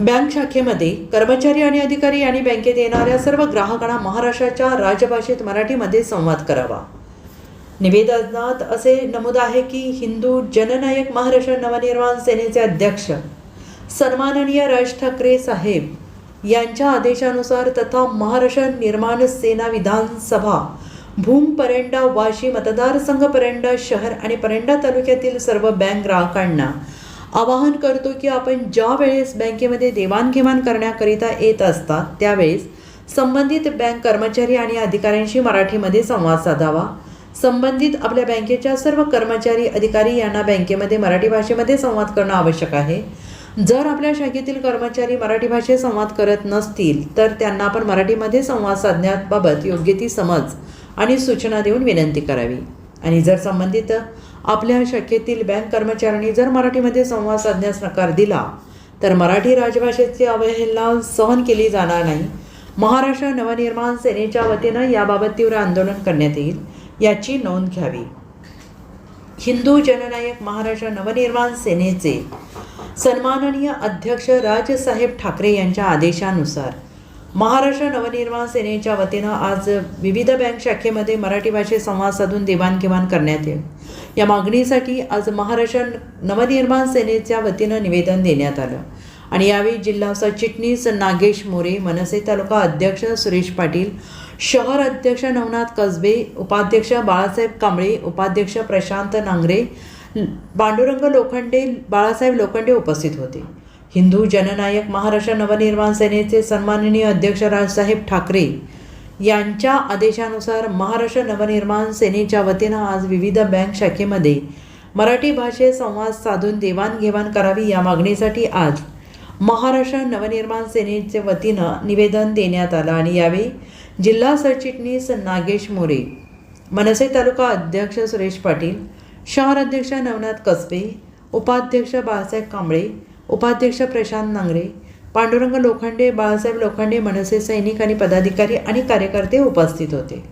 Bank शाखेमध्ये कर्मचारी आणि अधिकारी आणि बँकेत येणाऱ्या सर्व ग्राहकांना महाराष्ट्राच्या राजभाषेत मराठीमध्ये संवाद करावा. निवेदनात असे नमूद आहे की हिंदू जननायक महाराष्ट्र नवनिर्माण सेनेचे अध्यक्ष सन्माननीय राज ठाकरे साहेब यांच्या आदेशानुसार तथा महाराष्ट्र निर्माण सेना विधानसभा भूम परंडा वाशी मतदारसंघ परंडा शहर आणि परंडा तालुक्यातील सर्व बँक ग्राहकांना आवाहन करतो की आपण ज्या वेळेस बँकेमध्ये देवाणघेवाण करण्याकरिता येत असतात त्यावेळेस संबंधित बँक कर्मचारी आणि अधिकाऱ्यांशी मराठीमध्ये संवाद साधावा. संबंधित आपल्या बँकेच्या सर्व कर्मचारी अधिकारी यांना बँकेमध्ये मराठी भाषेमध्ये संवाद करणं आवश्यक आहे. जर आपल्या शाखेतील कर्मचारी मराठी भाषेत संवाद करत नसतील तर त्यांना आपण मराठीमध्ये संवाद साधण्याबाबत योग्य ती समज आणि सूचना देऊन विनंती करावी. आणि जर संबंधित आपल्या शाखेतील बँक कर्मचाऱ्यांनी जर मराठीमध्ये संवाद साधण्यास नकार दिला तर मराठी राजभाषेची अवहेलना सहन केली जाणार नाही. महाराष्ट्र नवनिर्माण सेनेच्या वतीनं याबाबत तीव्र आंदोलन करण्यात येईल याची नोंद घ्यावी. हिंदू जननायक महाराष्ट्र नवनिर्माण सेनेचे सन्माननीय अध्यक्ष राजसाहेब ठाकरे यांच्या आदेशानुसार महाराष्ट्र नवनिर्माण सेनेच्या वतीनं आज विविध बँक शाखेमध्ये मराठी भाषेत संवाद साधून देवाणघेवाण करण्यात येईल. या मागणीसाठी आज महाराष्ट्र नवनिर्माण सेनेच्या वतीनं निवेदन देण्यात आलं. आणि यावेळी जिल्हा सरचिटणीस नागेश मोरे मनसे तालुका अध्यक्ष सुरेश पाटील शहर अध्यक्ष नवनाथ कसबे उपाध्यक्ष बाळासाहेब कांबळे उपाध्यक्ष प्रशांत नांगरे पांडुरंग लोखंडे बाळासाहेब लोखंडे उपस्थित होते. हिंदू जननायक महाराष्ट्र नवनिर्माण सेनेचे सन्माननीय अध्यक्ष राजसाहेब ठाकरे यांच्या आदेशानुसार महाराष्ट्र नवनिर्माण सेनेच्या वतीनं आज विविध बँक शाखेमध्ये मराठी भाषेत संवाद साधून देवाणघेवाण करावी या मागणीसाठी आज महाराष्ट्र नवनिर्माण सेनेच्या वतीनं निवेदन देण्यात आलं आणि यावेळी जिल्हा सरचिटणीस नागेश मोरे मनसे तालुका अध्यक्ष सुरेश पाटील शहर अध्यक्ष नवनाथ कसबे उपाध्यक्ष बाळासाहेब कांबळे उपाध्यक्ष प्रशांत नांगरे पांडुरंग लोखंडे बाळासाहेब लोखंडे मनसे सैनिक आणि पदाधिकारी आणि कार्यकर्ते उपस्थित होते.